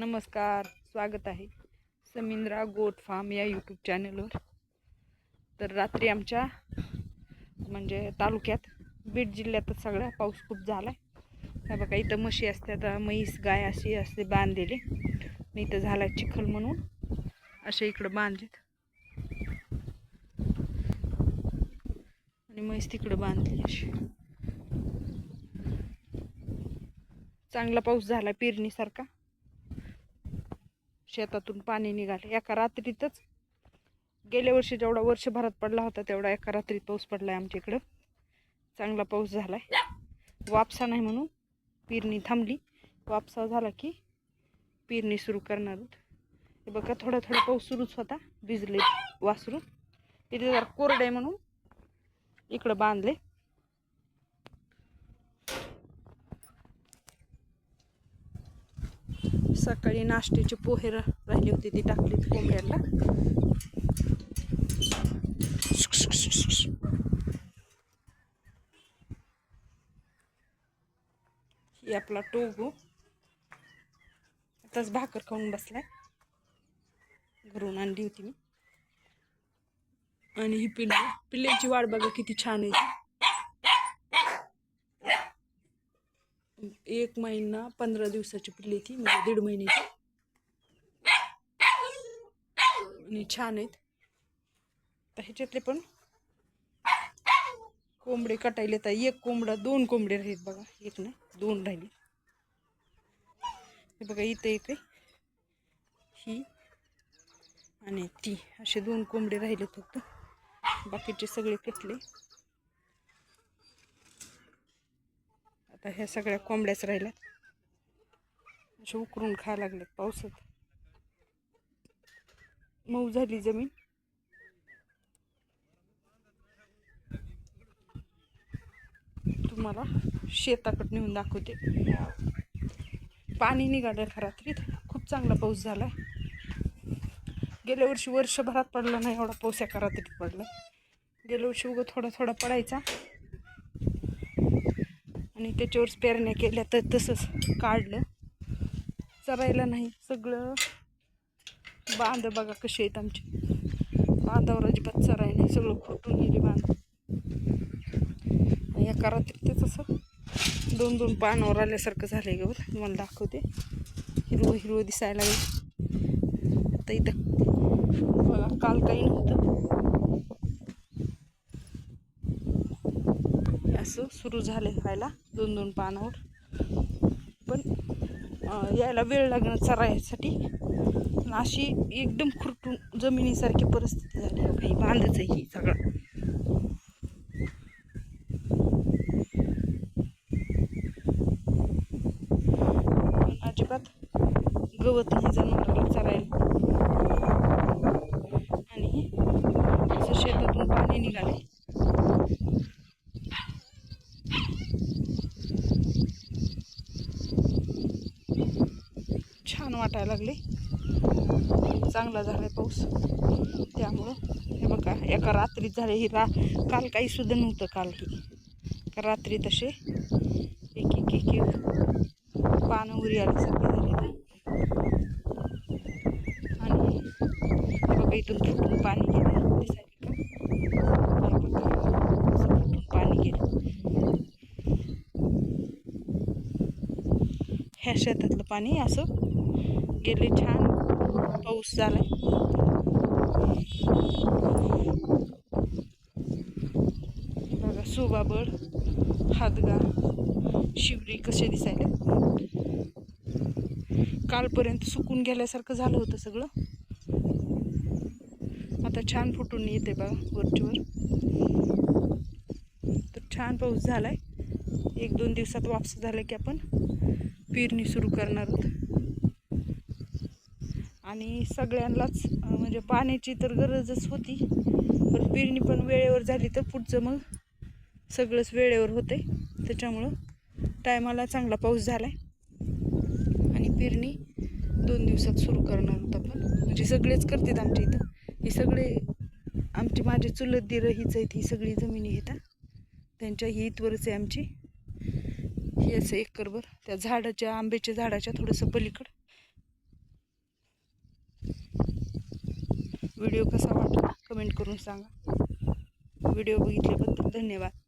नमस्कार स्वागत आहे समिंद्रा गोट फार्म या यूट्यूब चॅनलवर तर रात्री आमच्या म्हणजे तालुक्यात बीड जिल्ह्यातच सगळा पाऊस खूप झाला आहे बघा इथं म्हशी असतात म्हैस गाय अशी असते बांधलेली. मी इथं झाला चिखल म्हणून असे इकडं बांधलेत. आणि म्हैस तिकडं बांधली अशी. चांगला पाऊस झाला पेरणीसारखा. शेतातून पाणी निघालं. एका रात्रीतच गेल्या वर्षी जेवढा वर्षभरात पडला होता तेवढा एका रात्रीत पाऊस पडलाय आमच्या इकडं. चांगला पाऊस झालाय. वापसा नाही म्हणून पेरणी थांबली. वापसा झाला की पेरणी सुरू करणार हे बघा थोडा थोडा पाऊस सुरूच होता. भिजले वासरून इथे जरा कोरडे म्हणून इकडं बांधले. सकाळी नाश्त्याचे पोहे राहिले होते ते टाकले कोंबड्यांना ही आपला टोगू. आताच भाकर खाऊन बसलाय. घरून आणली होती मी. आणि ही पिल्ले पिल्ल्याची वाट बघा किती छान आहे एक महिना पंधरा दिवसाची पिल्ली ती म्हणजे दीड महिन्याची आणि छान आहेत. तर ह्याच्यातले पण कोंबडे कटायले तर एक कोंबडा दोन कोंबडे राहीत बघा. एक नाही दोन राहिले. हे बघा इथं एक ही आणि ती. असे दोन कोंबडे राहिले फक्त. बाकीचे सगळे कटले आता ह्या सगळ्या कोंबड्याच राहिल्यात. अशा उकरून खायला लागल्यात पावसात. मऊ झाली जमीन. तुम्हाला शेताकडे नेऊन दाखवते. पाणी निघालं का रात्रीत? खूप चांगला पाऊस झाला गेल्या वर्षी वर्षभरात पडला नाही एवढा पाऊस एका रात्रीत पडला. गेल्या वर्षी उगं थोडा थोडा पडायचा. आणि त्याच्यावर पेरण्या केल्या तर तसंच काढलं. चरायला नाही सगळं बांध बघा कसे आहेत आमचे. बांधावर अजिबात चराय नाही सगळं फुटून गेले बांध. आणि एका रात्री ते तसं दोन दोन पानावर आल्यासारखं झालंय गवत तुम्हाला दाखवते. हिरवं हिरवं दिसायला लागलं आता इथं बघा काल काही नव्हतं असं सुरू झाले व्हायला. दोन दोन पानावर पण यायला वेळ लागणार चरायसाठी. अशी एकदम खुरटून जमिनीसारखी परिस्थिती झाली. काही बांधच आहे ही सगळं. पण अजिबात गवत नाही जनावराला चरायला आणि असं शेतातून पाणी निघाले छान वाटायला लागले. चांगला झालाय पाऊस. त्यामुळं हे बघा एका रात्रीत झाले ही रा काल काही सुद्धा नव्हतं काल ही. का रात्री तसे एक एक एक एक पानं उरी आली सगळी झाली आणि बघा इथून फुटून पाणी गेलं फुटून पाणी गेलं. ह्या शेतातलं पाणी असं गेले छान. पाऊस झालाय. बघा सुबाबळ हातगा शिवरी कसे दिसायले. कालपर्यंत सुकून गेल्यासारखं झालं होतं सगळं. आता छान फुटून येते बघा वरचीवर. तर छान पाऊस झालाय. एक दोन दिवसात वापस झालं की आपण पेरणी सुरू करणार आहोत. आणि सगळ्यांनाच म्हणजे पाण्याची तर गरजच होती. पण पेरणी पण वेळेवर झाली तर पुढचं मग सगळंच वेळेवर होते त्याच्यामुळं टायमाला चांगला पाऊस झाला आहे आणि पेरणी दोन दिवसात सुरू करणार होता पण म्हणजे सगळेच करतात आमच्या इथं. हे सगळे आमची माझे चुलत दिरं हीच आहेत ही सगळी जमिनी आहेत त्यांच्या ही इथवरच आहे आमची. ही असं एकरभर. त्या झाडाच्या आंब्याच्या झाडाच्या थोडंसं पलीकडं. व्हिडिओ कसा वाटला? कमेंट करून सांगा. व्हिडिओ बघितल्याबद्दल धन्यवाद.